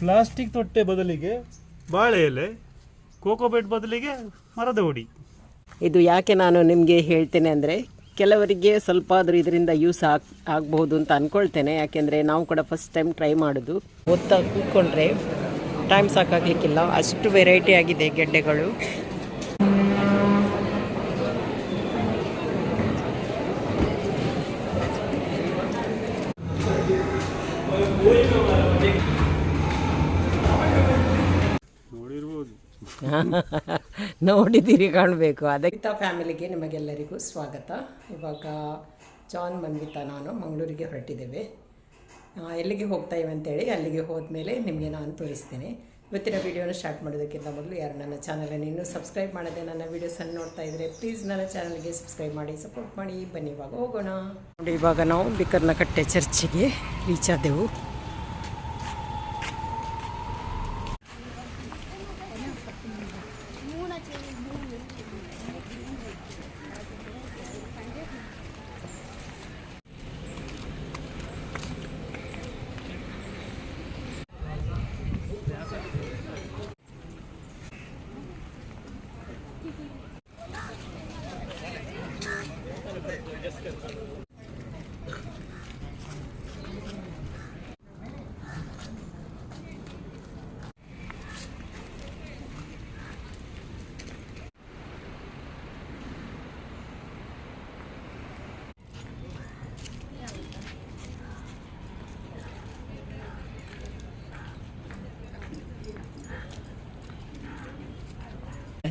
Plastic ತೊಟ್ಟೆ ಬದಲಿಗೆ ಬಾಳೆ ಎಲೆ ಕೋಕೋಬೆಟ್ ಬದಲಿಗೆ ಮರದ ಹುಡಿ. ಇದು ಯಾಕೆ ನಾನು ನಿಮಗೆ ಹೇಳ್ತೇನೆ ಅಂದರೆ ಕೆಲವರಿಗೆ ಸ್ವಲ್ಪ ಆದರೂ ಇದರಿಂದ ಯೂಸ್ ಆಗ್ ಆಗ್ಬಹುದು ಅಂತ ಅಂದ್ಕೊಳ್ತೇನೆ ಯಾಕೆಂದರೆ ನಾವು ಕೂಡ ಫಸ್ಟ್ ಟೈಮ್ ಟ್ರೈ ಮಾಡೋದು. ಓದ್ತಾ ಕೂತ್ಕೊಂಡ್ರೆ ಟೈಮ್ ಸಾಕಾಗಲಿಕ್ಕಿಲ್ಲ. ಅಷ್ಟು ವೆರೈಟಿ ಆಗಿದೆ ಗೆಡ್ಡೆಗಳು. ನೋಡಿದ್ದೀರಿ ಕಾಣಬೇಕು. ಅದಕ್ಕೆ ಫ್ಯಾಮಿಲಿಗೆ ನಿಮಗೆಲ್ಲರಿಗೂ ಸ್ವಾಗತ. ಇವಾಗ ಜಾನ್, ಮನ್ವಿತಾ, ನಾನು ಮಂಗಳೂರಿಗೆ ಹೊರಟಿದ್ದೇವೆ. ಎಲ್ಲಿಗೆ ಹೋಗ್ತಾ ಇವೆ ಅಂತೇಳಿ ಅಲ್ಲಿಗೆ ಹೋದ್ಮೇಲೆ ನಿಮಗೆ ನಾನು ತೋರಿಸ್ತೀನಿ. ಇವತ್ತಿನ ವಿಡಿಯೋನ ಸ್ಟಾರ್ಟ್ ಮಾಡೋದಕ್ಕಿಂತ ಮೊದಲು ಯಾರು ನನ್ನ ಚಾನಲನ್ನು ಇನ್ನೂ ಸಬ್ಸ್ಕ್ರೈಬ್ ಮಾಡದೆ ನನ್ನ ವೀಡಿಯೋಸನ್ನು ನೋಡ್ತಾ ಇದ್ದರೆ ಪ್ಲೀಸ್ ನನ್ನ ಚಾನಲ್ಗೆ ಸಬ್ಸ್ಕ್ರೈಬ್ ಮಾಡಿ, ಸಪೋರ್ಟ್ ಮಾಡಿ. ಬನ್ನಿ, ಇವಾಗ ಹೋಗೋಣ. ನೋಡಿ, ಇವಾಗ ನಾವು ಬಿಕರ್ನಕಟ್ಟೆ ಚರ್ಚಿಗೆ ರೀಚ್ ಆದೆವು.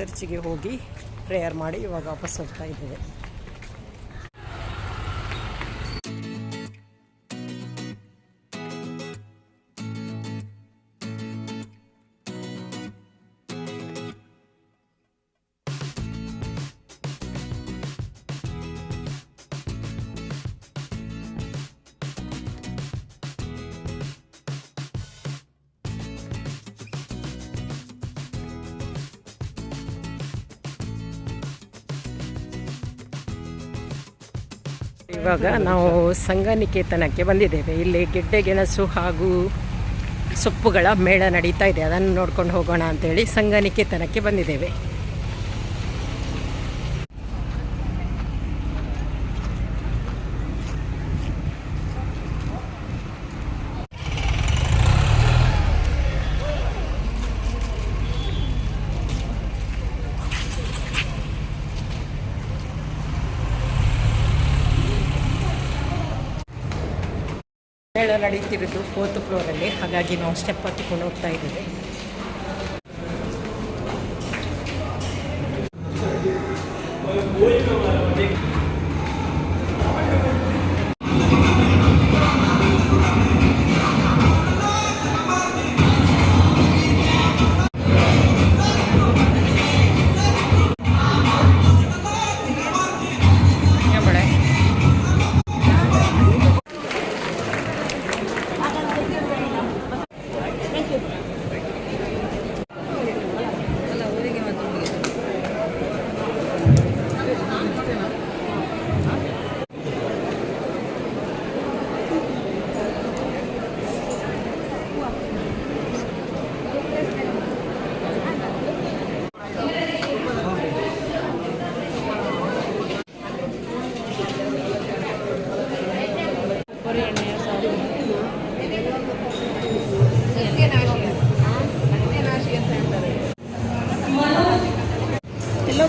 ಚರ್ಚಿಗೆ ಹೋಗಿ ಪ್ರೇಯರ್ ಮಾಡಿ ಇವಾಗ ವಾಪಸ್ ಹೋಗ್ತಾ ಇದ್ದೇವೆ. ಇವಾಗ ನಾವು ಸಂಘನಿಕೇತನಕ್ಕೆ ಬಂದಿದ್ದೇವೆ. ಇಲ್ಲಿ ಗೆಡ್ಡೆ, ಗೆಣಸು ಹಾಗೂ ಸೊಪ್ಪುಗಳ ಮೇಳ ನಡೀತಾ ಇದೆ. ಅದನ್ನು ನೋಡ್ಕೊಂಡು ಹೋಗೋಣ ಅಂತೇಳಿ ಸಂಘನಿಕೇತನಕ್ಕೆ ಬಂದಿದ್ದೇವೆ. ಮೇಳ ನಡೀತಿರೋದು ಫೋರ್ತ್ ಫ್ಲೋರಲ್ಲಿ ಹಾಗಾಗಿ ನಾವು ಸ್ಟೆಪ್ ಹತ್ತಿಕೊಂಡು ಹೋಗ್ತಾ ಇದ್ದೇವೆ.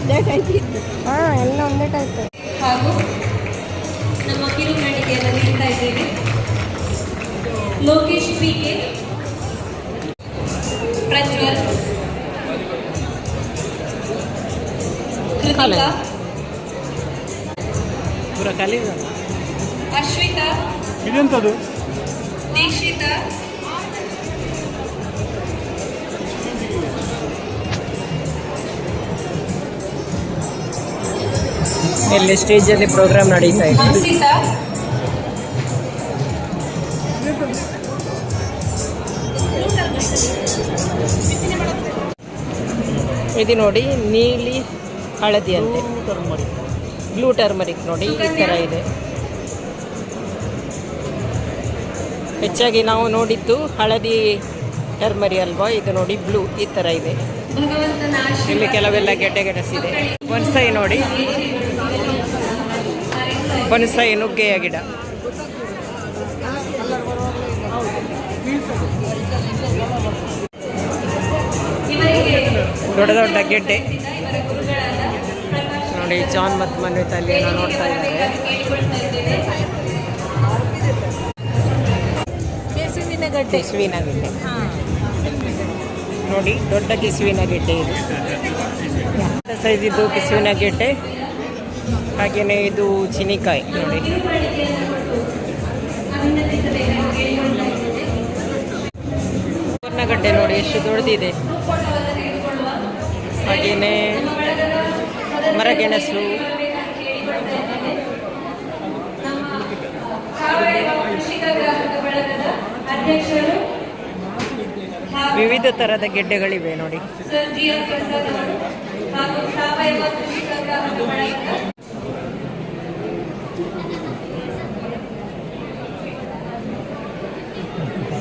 ಡೇಟ್ ಐತಿ ಹಾಂ ಎಲ್ಲ ಒಂದೇ ಟೈಪ್ ಹಾಗೂ ನಮ್ಮ ಕಿರುಕಾಣಿಕೆಯನ್ನು ನೀಡ್ತಾ ಇದ್ದೇವೆ. Lokesh P K Prajwal. Krithika. ಪೂರ ಅಶ್ವಿತಾ. ಇದೆಂಥದ್ದು ಇಲ್ಲಿ ಸ್ಟೇಜಲ್ಲಿ ಪ್ರೋಗ್ರಾಮ್ ನಡೀತಾ ಇದೆ. ಇದು ನೋಡಿ ನೀಲಿ ಹಳದಿ ಅಂತೆ ಬ್ಲೂ ಟರ್ಮರಿಕ್ ನೋಡಿ ಈ ಥರ ಇದೆ. ಹೆಚ್ಚಾಗಿ ನಾವು ನೋಡಿದ್ದು ಹಳದಿ ಟರ್ಮರಿ ಅಲ್ವಾ? ಇದು ನೋಡಿ ಬ್ಲೂ ಈ ಥರ ಇದೆ. ಇಲ್ಲಿ ಕೆಲವೆಲ್ಲ ಗೆಡ್ಡೆ ಗೆಣಸಿದೆ ಬೊನ್ಸೈ ನೋಡಿ. ಬೊನ್ಸೈ ನುಗ್ಗೆಯ ಗಿಡ? ದೊಡ್ಡ ದೊಡ್ಡ ಗೆಡ್ಡೆ. ನೋಡಿ ಜಾನ್ ಮತ್ತು ಮನ್ವಿತ ಅಲ್ಲಿ ನೋಡ್ತಾ ಇದ್ದಾರೆ. ಕೆಸುವಿನ ಗಡ್ಡೆ. ನೋಡಿ ದೊಡ್ಡ ಕಿಸುವಿನ ಗೆಡ್ಡೆ ಇದು. ಸೈಜ್ ಇದ್ದು ಕಿಸುವಿನ ಗೆಡ್ಡೆ. ಹಾಗೆಯೇ ಇದು ಚಿನಿಕಾಯಿ ನೋಡಿ. ಸುವರ್ಣಗಡ್ಡೆ ನೋಡಿ ಎಷ್ಟು ದೊಡ್ಡದಿದೆ. ಹಾಗೆಯೇ ಮರಗೆಣಸು. ವಿವಿಧ ತರಹದ ಗೆಡ್ಡೆಗಳಿವೆ ನೋಡಿ ಸರ್ ಜಿ ಎಂ ಪ್ರಸಾದ್ ಅವರು ಹಾಗೂ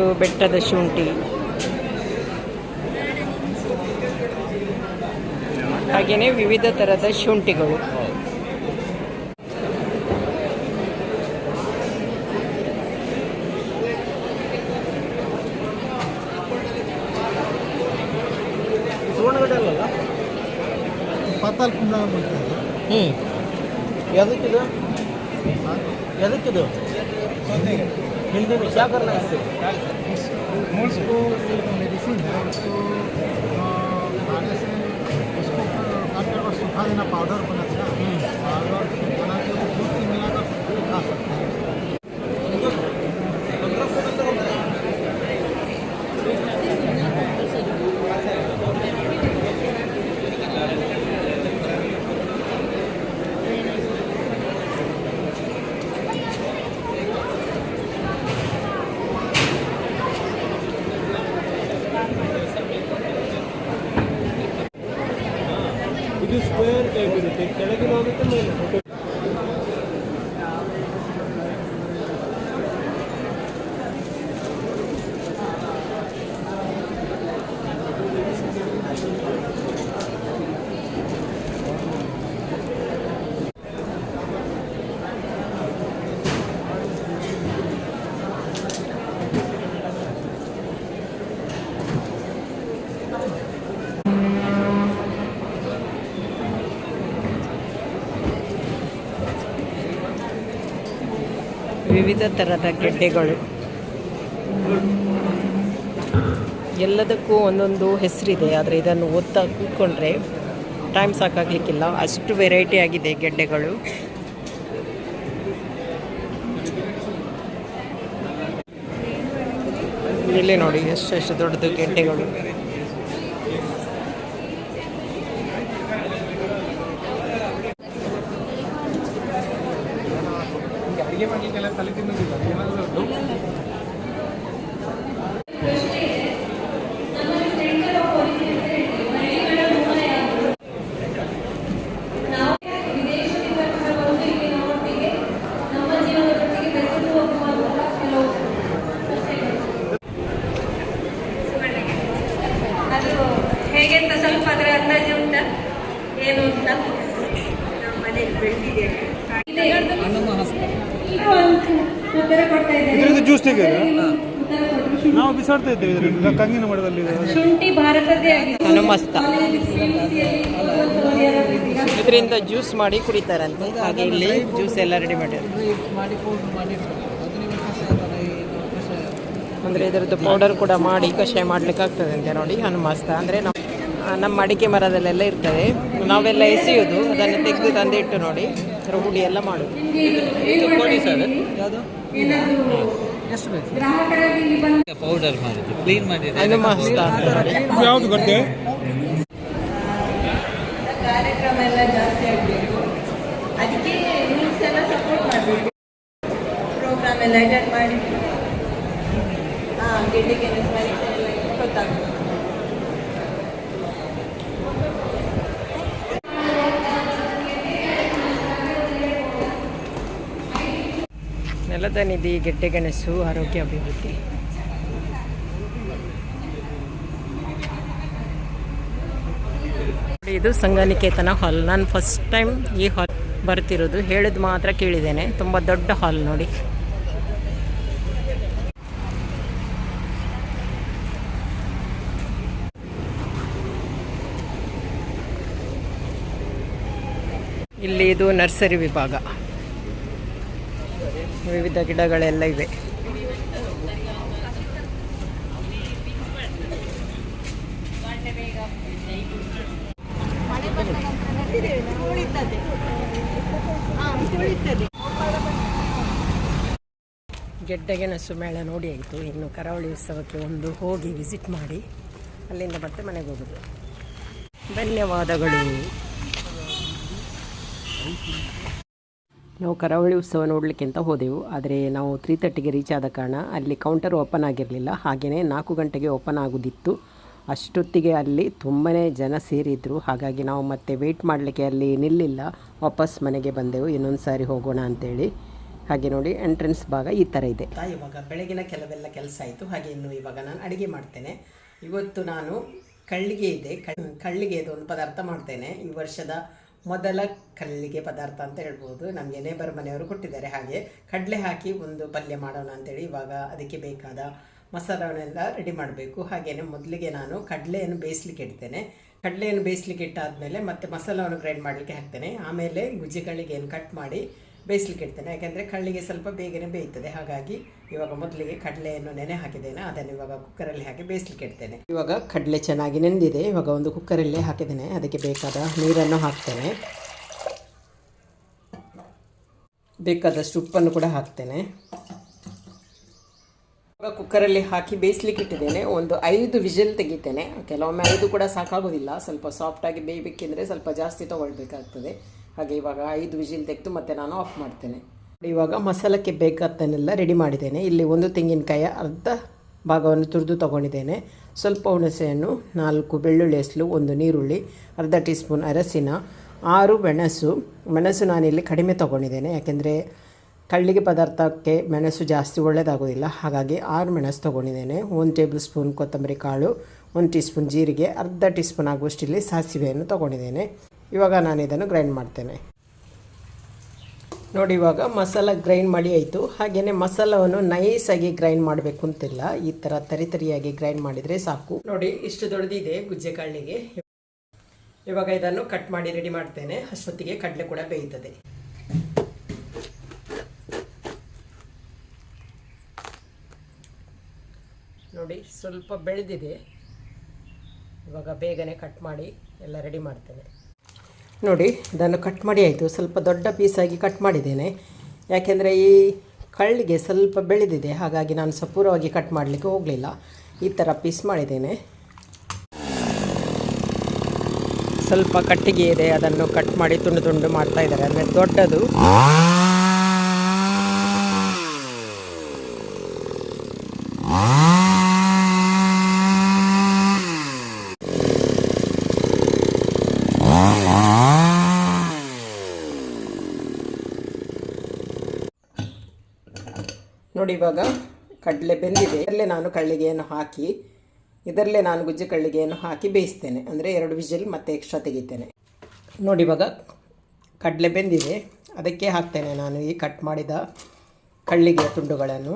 ಇದು ಬೆಟ್ಟದ ಶುಂಠಿ. ಹಾಗೆಯೇ ವಿವಿಧ ಥರದ ಶುಂಠಿಗಳು. हिंदी में क्या करना है इससे? मूल को मेडिसिन है उसको खाने से उसको काट कर और सुखा देना पाउडर बना पाउडर बना के वो दूध से मिलाकर खा सकते ಕೆಳಗಿನ ಹೋಗುತ್ತೆ ಮೇಲೆ ವಿವಿಧ ಥರದ ಗೆಡ್ಡೆಗಳು. ಎಲ್ಲದಕ್ಕೂ ಒಂದೊಂದು ಹೆಸರಿದೆ, ಆದರೆ ಇದನ್ನು ಓದ್ತಾ ಕೂತ್ಕೊಂಡ್ರೆ ಟೈಮ್ ಸಾಕಾಗಲಿಕ್ಕಿಲ್ಲ. ಅಷ್ಟು ವೆರೈಟಿ ಆಗಿದೆ ಗೆಡ್ಡೆಗಳು. ಇಲ್ಲಿ ನೋಡಿ ಎಷ್ಟು ಎಷ್ಟು ದೊಡ್ಡದು ಗೆಡ್ಡೆಗಳು. ಏನಾದರೂ ಬಿಸಾಡ್ತಾ ಇದ್ದೇವೆ ಇದರಲ್ಲಿ. ಕಂಗಿನ ಮಠದಲ್ಲಿ ಶುಂಠಿ ಭಾರತದ್ದೇ ಆಗಿದೆ ಹನುಮಸ್ತ ಇದರಿಂದ ಜ್ಯೂಸ್ ಮಾಡಿ ಕುಡಿತಾರಂತೆ. ಹಾಗೆ ಇಲ್ಲಿ ಜ್ಯೂಸ್ ಎಲ್ಲ ರೆಡಿ ಮಾಡಿದ್ರು ಮಾಡಿ ಪೌಡ್ರ್ ಮಾಡಿರ್ತಾರೆ ಅದನ್ನೇ ಕಷಾಯ ಥರ ಅಂದರೆ ಇದರದ್ದು ಪೌಡರ್ ಕೂಡ ಮಾಡಿ ಕಷಾಯ ಮಾಡ್ಲಿಕ್ಕೆ ಆಗ್ತದೆ ಅಂತೆ ನೋಡಿ ಹನುಮಸ್ತ. ಅಂದರೆ ನಮ್ಮ ನಮ್ಮ ಅಡಿಕೆ ಮರದಲ್ಲೆಲ್ಲ ಇರ್ತದೆ. ನಾವೆಲ್ಲ ಎಸೆಯೋದು. ಅದನ್ನು ತೆಗೆದು ತಂದಿಟ್ಟು ನೋಡಿ ಅದರ ಹುಡಿ ಎಲ್ಲ ಮಾಡೋದು. ಯಾವುದು ಎಷ್ಟು ಬೇಕು? ಪೌಡರ್ ಮಾಡಿದ್ದು ಕ್ಲೀನ್ ಮಾಡಿದ್ದು ಯಾವುದು ಕಾರ್ಯಕ್ರಮ ಎಲ್ಲ ಜಾಸ್ತಿ ಆಗಬೇಕು. ಅದಕ್ಕೆ ಎಲ್ಲ ಸಪೋರ್ಟ್ ಮಾಡಬೇಕು. ಪ್ರೋಗ್ರಾಮ್ ಎಲ್ಲ ಅಟೆಂಡ್ ಮಾಡಿ. ಹಾಂ ಗೆಡ್ಡೆ ಪರೀಕ್ಷೆ ಮಾಡಿ ಗೊತ್ತಾಗ್ತದೆ. ನೆಲದ ನಿಧಿ ಗೆಡ್ಡೆಗೆಣಸು ಆರೋಗ್ಯ ಅಭಿವೃದ್ಧಿ. ಇದು ಸಂಘನಿಕೇತನ ಹಾಲ್. ನಾನು ಫಸ್ಟ್ ಟೈಮ್ ಈ ಹಾಲ್ ಬರ್ತಿರೋದು. ಹೇಳಿದ್ ಮಾತ್ರ ಕೇಳಿದ್ದೇನೆ. ತುಂಬ ದೊಡ್ಡ ಹಾಲ್ ನೋಡಿ. ಇಲ್ಲಿ ಇದು ನರ್ಸರಿ ವಿಭಾಗ. ವಿವಿಧ ಗಿಡಗಳೆಲ್ಲ ಇವೆ. ಗೆಡ್ಡೆ ಗೆಣಸು ಮೇಳ ನೋಡಿ ಆಯಿತು. ಇನ್ನು ಕರಾವಳಿ ಉತ್ಸವಕ್ಕೆ ಒಂದು ಹೋಗಿ ವಿಸಿಟ್ ಮಾಡಿ. ಅಲ್ಲಿಂದ ಮತ್ತೆ ಮನೆಗೆ ಹೋಗೋದು. ಧನ್ಯವಾದಗಳು. ನಾವು ಕರಾವಳಿ ಉತ್ಸವ ನೋಡಲಿಕ್ಕೆ ಅಂತ ಹೋದೆವು. ಆದರೆ ನಾವು ತ್ರೀ ತರ್ಟಿಗೆ ರೀಚ್ ಆದ ಕಾರಣ ಅಲ್ಲಿ ಕೌಂಟರ್ ಓಪನ್ ಆಗಿರಲಿಲ್ಲ. ಹಾಗೆಯೇ ನಾಲ್ಕು ಗಂಟೆಗೆ ಓಪನ್ ಆಗೋದಿತ್ತು. ಅಷ್ಟೊತ್ತಿಗೆ ಅಲ್ಲಿ ತುಂಬಾ ಜನ ಸೇರಿದ್ರು. ಹಾಗಾಗಿ ನಾವು ಮತ್ತೆ ವೆಯ್ಟ್ ಮಾಡಲಿಕ್ಕೆ ಅಲ್ಲಿ ನಿಲ್ಲಿಲ್ಲ. ವಾಪಸ್ ಮನೆಗೆ ಬಂದೆವು. ಇನ್ನೊಂದು ಸಾರಿ ಹೋಗೋಣ ಅಂತೇಳಿ. ಹಾಗೆ ನೋಡಿ ಎಂಟ್ರೆನ್ಸ್ ಭಾಗ ಈ ಥರ ಇದೆ. ಇವಾಗ ಬೆಳಗಿನ ಕೆಲವೆಲ್ಲ ಕೆಲಸ ಆಯಿತು. ಹಾಗೆ ಇನ್ನು ಇವಾಗ ನಾನು ಅಡುಗೆ ಮಾಡ್ತೇನೆ. ಇವತ್ತು ನಾನು ಕಳ್ಳಿಗೆ ಇದೆ. ಕಳ್ಳಿಗೆ ಒಂದು ಪದಾರ್ಥ ಮಾಡ್ತೇನೆ. ಈ ವರ್ಷದ ಮೊದಲ ಕಲ್ಲಿಗೆ ಪದಾರ್ಥ ಅಂತ ಹೇಳ್ಬೋದು. ನಮಗೆ ನೇಬರ್ ಮನೆಯವರು ಕೊಟ್ಟಿದ್ದಾರೆ ಹಾಗೆ. ಕಡಲೆ ಹಾಕಿ ಒಂದು ಪಲ್ಯ ಮಾಡೋಣ ಅಂತೇಳಿ ಇವಾಗ ಅದಕ್ಕೆ ಬೇಕಾದ ಮಸಾಲವನ್ನೆಲ್ಲ ರೆಡಿ ಮಾಡಬೇಕು. ಹಾಗೆಯೇ ಮೊದಲಿಗೆ ನಾನು ಕಡಲೆಯನ್ನು ಬೇಯಿಸ್ಲಿಕ್ಕೆ ಇಡ್ತೇನೆ. ಕಡಲೆಯನ್ನು ಬೇಯಿಸ್ಲಿಕ್ಕೆ ಇಟ್ಟಾದಮೇಲೆ ಮತ್ತೆ ಮಸಾಲವನ್ನು ಗ್ರೈಂಡ್ ಮಾಡಲಿಕ್ಕೆ ಹಾಕ್ತೇನೆ. ಆಮೇಲೆ ಗುಜ್ಜಿಗಳಿಗೆ ಏನು ಕಟ್ ಮಾಡಿ ಬೇಯಿಸ್ಲಿಕ್ಕೆ ಇಡ್ತೇನೆ ಯಾಕೆಂದರೆ ಕಳ್ಳಿಗೆ ಸ್ವಲ್ಪ ಬೇಗನೆ ಬೇಯ್ತದೆ. ಹಾಗಾಗಿ ಇವಾಗ ಮೊದಲಿಗೆ ಕಡಲೆಯನ್ನು ನೆನೆ ಹಾಕಿದ್ದೇನೆ. ಅದನ್ನು ಇವಾಗ ಕುಕ್ಕರಲ್ಲಿ ಹಾಕಿ ಬೇಯಿಸ್ಲಿಕ್ಕೆ ಇಡ್ತೇನೆ ಇವಾಗ ಕಡಲೆ ಚೆನ್ನಾಗಿ ನೆಂದಿದೆ. ಇವಾಗ ಒಂದು ಕುಕ್ಕರಲ್ಲೇ ಹಾಕಿದ್ದೇನೆ. ಅದಕ್ಕೆ ಬೇಕಾದ ನೀರನ್ನು ಹಾಕ್ತೇನೆ. ಬೇಕಾದಷ್ಟು ಉಪ್ಪನ್ನು ಕೂಡ ಹಾಕ್ತೇನೆ. ಇವಾಗ ಕುಕ್ಕರಲ್ಲಿ ಹಾಕಿ ಬೇಯಿಸ್ಲಿಕ್ಕೆ ಇಟ್ಟಿದ್ದೇನೆ ಒಂದು ಐದು ವಿಷಲ್ ತೆಗಿತೇನೆ. ಕೆಲವೊಮ್ಮೆ ಐದು ಕೂಡ ಸಾಕಾಗೋದಿಲ್ಲ. ಸ್ವಲ್ಪ ಸಾಫ್ಟಾಗಿ ಬೇಯಬೇಕೆಂದರೆ ಸ್ವಲ್ಪ ಜಾಸ್ತಿ ತೊಗೊಳ್ಬೇಕಾಗ್ತದೆ. ಹಾಗೆ ಇವಾಗ ಐದು ವಿಜಿಲ್ ತೆಗೆದು ಮತ್ತೆ ನಾನು ಆಫ್ ಮಾಡ್ತೇನೆ. ಇವಾಗ ಮಸಾಲಕ್ಕೆ ಬೇಕಾದ್ದನ್ನೆಲ್ಲ ರೆಡಿ ಮಾಡಿದ್ದೇನೆ. ಇಲ್ಲಿ ಒಂದು ತೆಂಗಿನಕಾಯ ಅರ್ಧ ಭಾಗವನ್ನು ತುರಿದು ತೊಗೊಂಡಿದ್ದೇನೆ. ಸ್ವಲ್ಪ ಹುಣಸೆಯನ್ನು ನಾಲ್ಕು ಬೆಳ್ಳುಳ್ಳಿ ಹೆಸಲು, ಒಂದು ನೀರುಳ್ಳಿ, ಅರ್ಧ ಟೀ ಸ್ಪೂನ್ ಅರಸಿನ, ಆರು ಮೆಣಸು. ಮೆಣಸು ನಾನಿಲ್ಲಿ ಕಡಿಮೆ ತೊಗೊಂಡಿದ್ದೇನೆ. ಯಾಕೆಂದರೆ ಕಳ್ಳಿಗೆ ಪದಾರ್ಥಕ್ಕೆ ಮೆಣಸು ಜಾಸ್ತಿ ಒಳ್ಳೆಯದಾಗೋದಿಲ್ಲ ಹಾಗಾಗಿ ಆರು ಮೆಣಸು ತೊಗೊಂಡಿದ್ದೇನೆ. ಒಂದು ಟೇಬಲ್ ಸ್ಪೂನ್ ಕೊತ್ತಂಬರಿ ಕಾಳು, ಒಂದು ಟೀ ಸ್ಪೂನ್ ಜೀರಿಗೆ, ಅರ್ಧ ಟೀ ಸ್ಪೂನ್ ಆಗುವಷ್ಟಿಲ್ಲಿ ಸಾಸಿವೆಯನ್ನು ತೊಗೊಂಡಿದ್ದೇನೆ. ಇವಾಗ ನಾನು ಇದನ್ನು ಗ್ರೈಂಡ್ ಮಾಡ್ತೇನೆ. ನೋಡಿ ಇವಾಗ ಮಸಾಲ ಗ್ರೈಂಡ್ ಮಾಡಿ ಆಯಿತು. ಹಾಗೆಯೇ ಮಸಾಲವನ್ನು ನೈಸಾಗಿ ಗ್ರೈಂಡ್ ಮಾಡಬೇಕು ಅಂತಿಲ್ಲ ಈ ಥರ ತರಿ ತರಿಯಾಗಿ ಗ್ರೈಂಡ್ ಮಾಡಿದರೆ ಸಾಕು. ನೋಡಿ ಇಷ್ಟು ದೊಡ್ಡದಿದೆ ಗುಜ್ಜೆ ಕಾಳಿಗೆ ಇವಾಗ ಇದನ್ನು ಕಟ್ ಮಾಡಿ ರೆಡಿ ಮಾಡ್ತೇನೆ. ಅಷ್ಟೊತ್ತಿಗೆ ಕಡಲೆ ಕೂಡ ಬೇಯ್ತದೆ. ನೋಡಿ ಸ್ವಲ್ಪ ಬೆಳೆದಿದೆ. ಇವಾಗ ಬೇಗನೆ ಕಟ್ ಮಾಡಿ ಎಲ್ಲ ರೆಡಿ ಮಾಡ್ತೇನೆ. ನೋಡಿ, ಇದನ್ನು ಕಟ್ ಮಾಡಿ ಆಯಿತು. ಸ್ವಲ್ಪ ದೊಡ್ಡ ಪೀಸಾಗಿ ಕಟ್ ಮಾಡಿದ್ದೇನೆ. ಯಾಕೆಂದರೆ ಈ ಕಳ್ಳಿಗೆ ಸ್ವಲ್ಪ ಬೆಳೆದಿದೆ. ಹಾಗಾಗಿ ನಾನು ಸಪೂರವಾಗಿ ಕಟ್ ಮಾಡಲಿಕ್ಕೆ ಹೋಗಲಿಲ್ಲ. ಈ ಥರ ಪೀಸ್ ಮಾಡಿದ್ದೇನೆ. ಸ್ವಲ್ಪ ಕಟ್ಟಿಗೆ ಇದೆ. ಅದನ್ನು ಕಟ್ ಮಾಡಿ ತುಂಡು ತುಂಡು ಮಾಡ್ತಾ ಇದ್ದಾರೆ. ಅಂದರೆ ದೊಡ್ಡದು. ನೋಡಿ ಇವಾಗ ಕಡಲೆ ಬೆಂದಿದೆ. ಇದರಲ್ಲೇ ನಾನು ಕಳ್ಳಿಗೆಯನ್ನು ಹಾಕಿ, ಇದರಲ್ಲೇ ನಾನು ಗುಜ್ಜು ಕಳ್ಳಿಗೆಯನ್ನು ಹಾಕಿ ಬೇಯಿಸ್ತೇನೆ. ಅಂದರೆ ಎರಡು ವಿಜಿಲ್ ಮತ್ತೆ ಎಕ್ಸ್ಟ್ರಾ ತೆಗಿತೇನೆ. ನೋಡಿ ಇವಾಗ ಕಡಲೆ ಬೆಂದಿದೆ. ಅದಕ್ಕೆ ಹಾಕ್ತೇನೆ ನಾನು ಈ ಕಟ್ ಮಾಡಿದ ಕಳ್ಳಿಗೆಯ ತುಂಡುಗಳನ್ನು.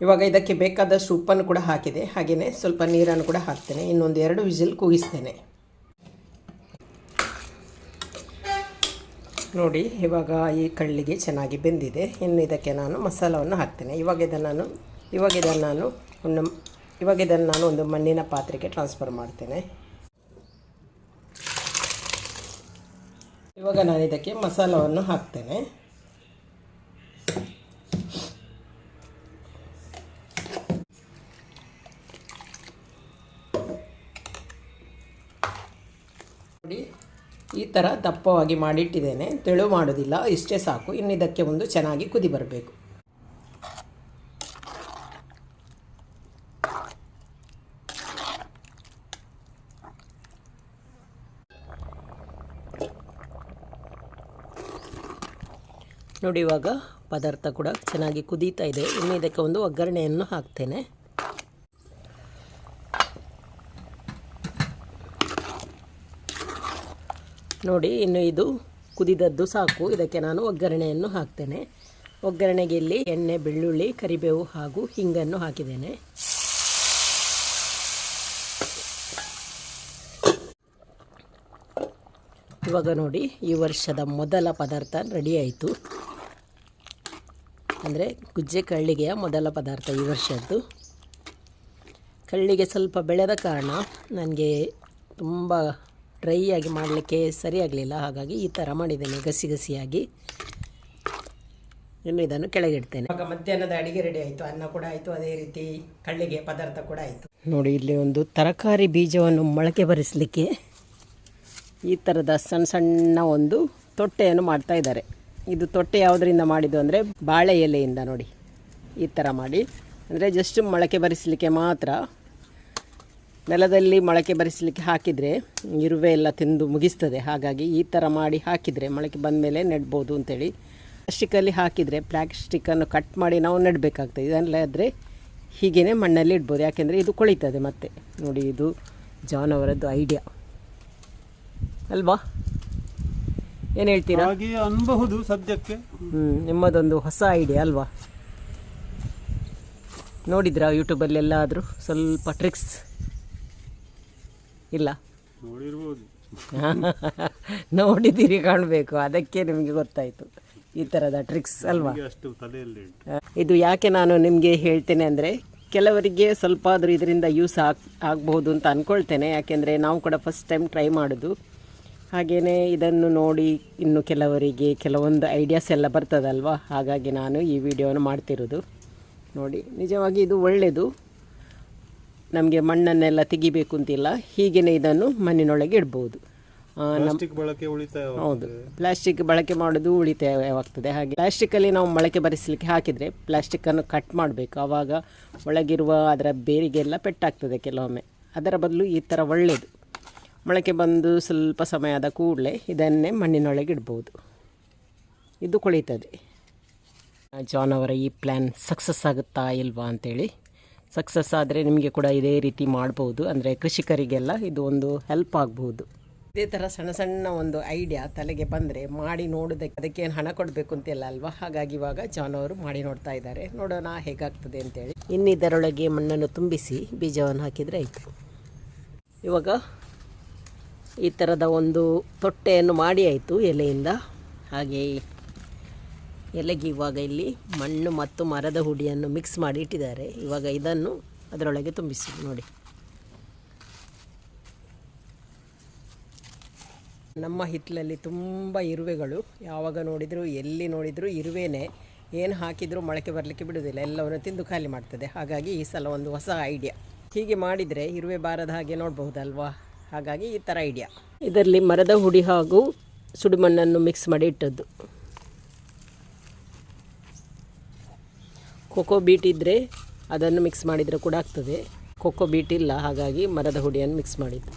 ಇವಾಗ ಇದಕ್ಕೆ ಬೇಕಾದಷ್ಟು ಉಪ್ಪನ್ನು ಕೂಡ ಹಾಕಿದೆ. ಹಾಗೆಯೇ ಸ್ವಲ್ಪ ನೀರನ್ನು ಕೂಡ ಹಾಕ್ತೇನೆ. ಇನ್ನೊಂದು ಎರಡು ವಿಜಿಲ್ ಕೂಗಿಸ್ತೇನೆ ನೋಡಿ, ಇವಾಗ ಈ ಕಳ್ಳಿಗೆ ಚೆನ್ನಾಗಿ ಬೆಂದಿದೆ. ಇನ್ನು ಇದಕ್ಕೆ ನಾನು ಮಸಾಲವನ್ನು ಹಾಕ್ತೇನೆ. ಇವಾಗ ಇದನ್ನು ನಾನು, ಇವಾಗ ಇದನ್ನು ನಾನು ಒಂದು, ಇವಾಗ ಇದನ್ನು ನಾನು ಒಂದು ಮಣ್ಣಿನ ಪಾತ್ರೆಗೆ ಟ್ರಾನ್ಸ್ಫರ್ ಮಾಡ್ತೇನೆ. ಇವಾಗ ನಾನು ಇದಕ್ಕೆ ಮಸಾಲವನ್ನು ಹಾಕ್ತೇನೆ. ನೋಡಿ ಈ ಥರ ದಪ್ಪವಾಗಿ ಮಾಡಿಟ್ಟಿದ್ದೇನೆ. ತೆಳು ಮಾಡೋದಿಲ್ಲ. ಇಷ್ಟೇ ಸಾಕು. ಇನ್ನು ಇದಕ್ಕೆ ಒಂದು ಚೆನ್ನಾಗಿ ಕುದಿ ಬರಬೇಕು. ನೋಡಿ, ಇವಾಗ ಪದಾರ್ಥ ಕೂಡ ಚೆನ್ನಾಗಿ ಕುದೀತಾ ಇದೆ. ಇನ್ನು ಇದಕ್ಕೆ ಒಂದು ಒಗ್ಗರಣೆಯನ್ನು ಹಾಕ್ತೇನೆ. ನೋಡಿ, ಇನ್ನು ಇದು ಕುದಿದದ್ದು ಸಾಕು. ಇದಕ್ಕೆ ನಾನು ಒಗ್ಗರಣೆಯನ್ನು ಹಾಕ್ತೇನೆ. ಒಗ್ಗರಣೆಗೆ ಇಲ್ಲಿ ಎಣ್ಣೆ, ಬೆಳ್ಳುಳ್ಳಿ, ಕರಿಬೇವು ಹಾಗೂ ಹಿಂಗನ್ನು ಹಾಕಿದ್ದೇನೆ. ಇವಾಗ ನೋಡಿ, ಈ ವರ್ಷದ ಮೊದಲ ಪದಾರ್ಥ ರೆಡಿ ಆಯಿತು. ಅಂದರೆ ಗುಜ್ಜೆ ಕಳ್ಳಿಗೆಯ ಮೊದಲ ಪದಾರ್ಥ ಈ ವರ್ಷದ್ದು. ಕಳ್ಳಿಗೆ ಸ್ವಲ್ಪ ಬೆಳೆದ ಕಾರಣ ನನಗೆ ತುಂಬ ಡ್ರೈ ಆಗಿ ಮಾಡಲಿಕ್ಕೆ ಸರಿಯಾಗಲಿಲ್ಲ ಹಾಗಾಗಿ ಈ ಥರ ಮಾಡಿದ್ದೇನೆ ಗಸಿ ಗಸಿಯಾಗಿ. ಇನ್ನು ಇದನ್ನು ಕೆಳಗಿಡ್ತೇನೆ. ಆಗ ಮಧ್ಯಾಹ್ನದ ಅಡಿಗೆ ರೆಡಿ ಆಯಿತು ಅನ್ನ ಕೂಡ ಆಯಿತು ಅದೇ ರೀತಿ ಕಳ್ಳಿಗೆ ಪದಾರ್ಥ ಕೂಡ ಆಯಿತು. ನೋಡಿ ಇಲ್ಲಿ ಒಂದು ತರಕಾರಿ ಬೀಜವನ್ನು ಮೊಳಕೆ ಬರಿಸಲಿಕ್ಕೆ ಈ ಥರದ ಸಣ್ಣ ಸಣ್ಣ ಒಂದು ತೊಟ್ಟೆಯನ್ನು ಮಾಡ್ತಾ ಇದ್ದಾರೆ. ಇದು ತೊಟ್ಟೆ ಯಾವುದರಿಂದ ಮಾಡಿದ್ದು ಅಂದರೆ ಬಾಳೆ ಎಲೆಯಿಂದ ನೋಡಿ. ಈ ಥರ ಮಾಡಿ. ಅಂದರೆ ಜಸ್ಟ್ ಮೊಳಕೆ ಬರಿಸಲಿಕ್ಕೆ ಮಾತ್ರ ನೆಲದಲ್ಲಿ ಮೊಳಕೆ ಬರಿಸಲಿಕ್ಕೆ ಹಾಕಿದರೆ ಇರುವೆ ಎಲ್ಲ ತಿಂದು ಮುಗಿಸ್ತದೆ. ಹಾಗಾಗಿ ಈ ಥರ ಮಾಡಿ ಹಾಕಿದರೆ ಮೊಳಕೆ ಬಂದ ಮೇಲೆ ನೆಡ್ಬೋದು ಅಂತೇಳಿ. ಪ್ಲಾಸ್ಟಿಕಲ್ಲಿ ಹಾಕಿದರೆ ಪ್ಲಾಸ್ಟಿಕ್ಕನ್ನು ಕಟ್ ಮಾಡಿ ನಾವು ನೆಡಬೇಕಾಗ್ತದೆ. ಇದಲ್ಲದ್ರೆ ಹೀಗೇ ಮಣ್ಣಲ್ಲಿ ಇಡ್ಬೋದು. ಯಾಕೆಂದರೆ ಇದು ಕೊಳಿತದೆ ಮತ್ತೆ. ನೋಡಿ ಇದು ಜಾನ್ ಅವರದ್ದು ಐಡಿಯಾ ಅಲ್ವಾ? ಏನು ಹೇಳ್ತೀರಾ? ಅನ್ಬಹುದು ಸದ್ಯಕ್ಕೆ. ಹ್ಞೂ ನಿಮ್ಮದೊಂದು ಹೊಸ ಐಡಿಯಾ ಅಲ್ವಾ? ನೋಡಿದ್ರಾ ಯೂಟ್ಯೂಬಲ್ಲಿ ಎಲ್ಲಾದರೂ ಸ್ವಲ್ಪ ಟ್ರಿಕ್ಸ್ ಇಲ್ಲ. ನೋಡಿರ್ಬೋದು. ನೋಡಿದ್ದೀರಿ ಕಾಣಬೇಕು ಅದಕ್ಕೆ ನಿಮಗೆ ಗೊತ್ತಾಯಿತು. ಈ ಥರದ ಟ್ರಿಕ್ಸ್ ಅಲ್ವಾ? ಅಷ್ಟು ತಲೆಯಲ್ಲಿ ಇದು ಯಾಕೆ ನಾನು ನಿಮಗೆ ಹೇಳ್ತೇನೆ ಅಂದರೆ ಕೆಲವರಿಗೆ ಸ್ವಲ್ಪ ಆದರೂ ಇದರಿಂದ ಯೂಸ್ ಆಗ್ ಆಗಬಹುದು ಅಂತ ಅಂದ್ಕೊಳ್ತೇನೆ ಯಾಕೆಂದರೆ ನಾವು ಕೂಡ ಫಸ್ಟ್ ಟೈಮ್ ಟ್ರೈ ಮಾಡೋದು. ಹಾಗೆಯೇ ಇದನ್ನು ನೋಡಿ ಇನ್ನು ಕೆಲವರಿಗೆ ಕೆಲವೊಂದು ಐಡಿಯಾಸ್ ಎಲ್ಲ ಬರ್ತದಲ್ವ? ಹಾಗಾಗಿ ನಾನು ಈ ವಿಡಿಯೋನ ಮಾಡ್ತಿರೋದು. ನೋಡಿ ನಿಜವಾಗಿ ಇದು ಒಳ್ಳೆಯದು ನಮಗೆ ಮಣ್ಣನ್ನೆಲ್ಲ ತೆಗಿಬೇಕು ಅಂತಿಲ್ಲ. ಹೀಗೇನೆ ಇದನ್ನು ಮಣ್ಣಿನೊಳಗೆ ಇಡ್ಬೋದು. ಹೌದು. ಪ್ಲಾಸ್ಟಿಕ್ ಬಳಕೆ ಮಾಡೋದು ಉಳಿತಾಯವಾಗ್ತದೆ ಹಾಗೆ ಪ್ಲಾಸ್ಟಿಕ್ಕಲ್ಲಿ ನಾವು ಮೊಳಕೆ ಬರೆಸಲಿಕ್ಕೆ ಹಾಕಿದರೆ ಪ್ಲಾಸ್ಟಿಕ್ಕನ್ನು ಕಟ್ ಮಾಡಬೇಕು. ಆವಾಗ ಒಳಗಿರುವ ಅದರ ಬೇರಿಗೆಲ್ಲ ಪೆಟ್ಟಾಗ್ತದೆ ಕೆಲವೊಮ್ಮೆ. ಅದರ ಬದಲು ಈ ಥರ ಒಳ್ಳೆಯದು ಮೊಳಕೆ ಬಂದು ಸ್ವಲ್ಪ ಸಮಯ ಆದ ಕೂಡಲೇ ಇದನ್ನೇ ಮಣ್ಣಿನೊಳಗೆ ಇಡ್ಬೋದು. ಇದು ಕುಳಿತದೆ. ಜಾನ್ ಅವರ ಈ ಪ್ಲ್ಯಾನ್ ಸಕ್ಸಸ್ ಆಗುತ್ತಾ ಇಲ್ವಾ ಅಂತೇಳಿ ಸಕ್ಸಸ್ ಆದರೆ ನಿಮಗೆ ಕೂಡ ಇದೇ ರೀತಿ ಮಾಡ್ಬೋದು. ಅಂದರೆ ಕೃಷಿಕರಿಗೆಲ್ಲ ಇದು ಒಂದು ಹೆಲ್ಪ್ ಆಗ್ಬೋದು. ಇದೇ ಥರ ಸಣ್ಣ ಸಣ್ಣ ಒಂದು ಐಡಿಯಾ ತಲೆಗೆ ಬಂದರೆ ಮಾಡಿ ನೋಡೋದಕ್ಕೆ ಅದಕ್ಕೇನು ಹಣ ಕೊಡಬೇಕು ಅಂತಿಲ್ಲ ಅಲ್ವಾ? ಹಾಗಾಗಿ ಇವಾಗ ಜಾನ್ ಅವರು ಮಾಡಿ ನೋಡ್ತಾ ಇದ್ದಾರೆ. ನೋಡೋಣ ಹೇಗಾಗ್ತದೆ ಅಂತೇಳಿ. ಇನ್ನು ಇದರೊಳಗೆ ಮಣ್ಣನ್ನು ತುಂಬಿಸಿ ಬೀಜವನ್ನು ಹಾಕಿದರೆ ಆಯಿತು. ಇವಾಗ ಈ ಥರದ ಒಂದು ತೊಟ್ಟೆಯನ್ನು ಮಾಡಿ ಆಯಿತು ಎಲೆಯಿಂದ. ಹಾಗೆ ಎಲೆಗೆ ಇವಾಗ ಇಲ್ಲಿ ಮಣ್ಣು ಮತ್ತು ಮರದ ಹುಡಿಯನ್ನು ಮಿಕ್ಸ್ ಮಾಡಿ ಇಟ್ಟಿದ್ದಾರೆ. ಇವಾಗ ಇದನ್ನು ಅದರೊಳಗೆ ತುಂಬಿಸಿ, ನೋಡಿ. ನಮ್ಮ ಹಿತ್ತಲಲ್ಲಿ ತುಂಬ ಇರುವೆಗಳು. ಯಾವಾಗ ನೋಡಿದರೂ, ಎಲ್ಲಿ ನೋಡಿದರೂ ಇರುವೆನೇ. ಏನು ಹಾಕಿದರೂ ಮೊಳಕೆ ಬರಲಿಕ್ಕೆ ಬಿಡುವುದಿಲ್ಲ. ಎಲ್ಲವನ್ನು ತಿಂದು ಖಾಲಿ ಮಾಡ್ತದೆ. ಹಾಗಾಗಿ ಈ ಸಲ ಒಂದು ಹೊಸ ಐಡಿಯಾ ಹೀಗೆ ಮಾಡಿದರೆ ಇರುವೆ ಬಾರದ ಹಾಗೆ ನೋಡಬಹುದಲ್ವಾ? ಹಾಗಾಗಿ ಈ ಥರ ಐಡಿಯಾ ಇದರಲ್ಲಿ ಮರದ ಹುಡಿ ಹಾಗೂ ಸುಡುಮಣ್ಣನ್ನು ಮಿಕ್ಸ್ ಮಾಡಿ ಇಟ್ಟದ್ದು. ಕೊಕೋ ಬೀಟ್ ಇದ್ದರೆ ಅದನ್ನು ಮಿಕ್ಸ್ ಮಾಡಿದರೆ ಕೂಡ ಆಗ್ತದೆ. ಕೊಕ್ಕೋ ಬೀಟ್ ಇಲ್ಲ ಹಾಗಾಗಿ ಮರದ ಹುಡಿಯನ್ನು ಮಿಕ್ಸ್ ಮಾಡಿದ್ದು.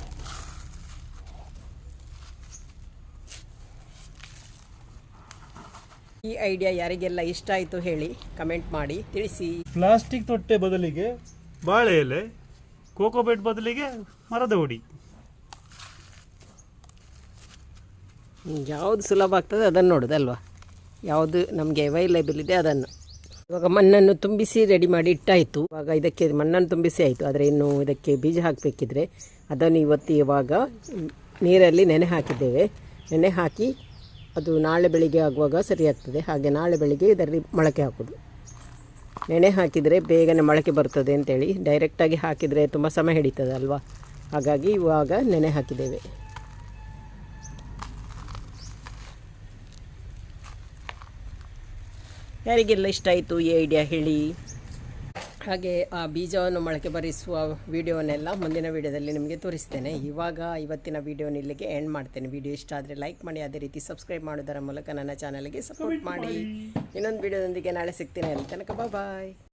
ಈ ಐಡಿಯಾ ಯಾರಿಗೆಲ್ಲ ಇಷ್ಟ ಆಯಿತು ಹೇಳಿ ಕಮೆಂಟ್ ಮಾಡಿ ತಿಳಿಸಿ. ಪ್ಲಾಸ್ಟಿಕ್ ತೊಟ್ಟೆ ಬದಲಿಗೆ ಬಾಳೆ ಎಲೆ ಕೋಕೋ ಬೀಟ್ ಬದಲಿಗೆ ಮರದ ಹುಡಿ. ಯಾವುದು ಸುಲಭ ಆಗ್ತದೆ ಅದನ್ನು ನೋಡೋದಲ್ವಾ? ಯಾವುದು ನಮಗೆ ಅವೈಲೇಬಲ್ ಇದೆ ಅದನ್ನು. ಇವಾಗ ಮಣ್ಣನ್ನು ತುಂಬಿಸಿ ರೆಡಿ ಮಾಡಿ ಇಟ್ಟಾಯಿತು. ಇವಾಗ ಇದಕ್ಕೆ ಮಣ್ಣನ್ನು ತುಂಬಿಸಿ ಆಯಿತು. ಆದರೆ ಇನ್ನು ಇದಕ್ಕೆ ಬೀಜ ಹಾಕಬೇಕಿದ್ರೆ ಅದನ್ನು ಇವತ್ತು ಇವಾಗ ನೀರಲ್ಲಿ ನೆನೆ ಹಾಕಿದ್ದೇವೆ. ನೆನೆ ಹಾಕಿ ಅದು ನಾಳೆ ಬೆಳಿಗ್ಗೆ ಆಗುವಾಗ ಸರಿಯಾಗ್ತದೆ ಹಾಗೆ ನಾಳೆ ಬೆಳಿಗ್ಗೆ ಇದರಲ್ಲಿ ಮೊಳಕೆ ಹಾಕೋದು. ನೆನೆ ಹಾಕಿದರೆ ಬೇಗನೆ ಮೊಳಕೆ ಬರ್ತದೆ ಅಂತೇಳಿ. ಡೈರೆಕ್ಟಾಗಿ ಹಾಕಿದರೆ ತುಂಬ ಸಮಯ ಹಿಡಿತದೆ ಅಲ್ವಾ ಹಾಗಾಗಿ ಇವಾಗ ನೆನೆ ಹಾಕಿದ್ದೇವೆ. ಯಾರಿಗೆಲ್ಲ ಇಷ್ಟ ಆಯಿತು ಈ ಐಡಿಯಾ ಹೇಳಿ? ಹಾಗೆ ಆ ಬೀಜವನ್ನು ಮೊಳಕೆ ಬರಿಸುವ ವಿಡಿಯೋನೆಲ್ಲ ಮುಂದಿನ ವಿಡಿಯೋದಲ್ಲಿ ನಿಮಗೆ ತೋರಿಸ್ತೇನೆ. ಇವಾಗ ಇವತ್ತಿನ ವಿಡಿಯೋನ ಇಲ್ಲಿಗೆ ಎಂಡ್ ಮಾಡ್ತೇನೆ. ವಿಡಿಯೋ ಇಷ್ಟ ಆದರೆ ಲೈಕ್ ಮಾಡಿ ಅದೇ ರೀತಿ ಸಬ್ಸ್ಕ್ರೈಬ್ ಮಾಡೋದರ ಮೂಲಕ ನನ್ನ ಚಾನಲ್ಗೆ ಸಪೋರ್ಟ್ ಮಾಡಿ. ಇನ್ನೊಂದು ವೀಡಿಯೋದೊಂದಿಗೆ ನಾಳೆ ಸಿಗ್ತೇನೆ. ಅಲ್ಲಿ ತನಕ ಬಾಯ್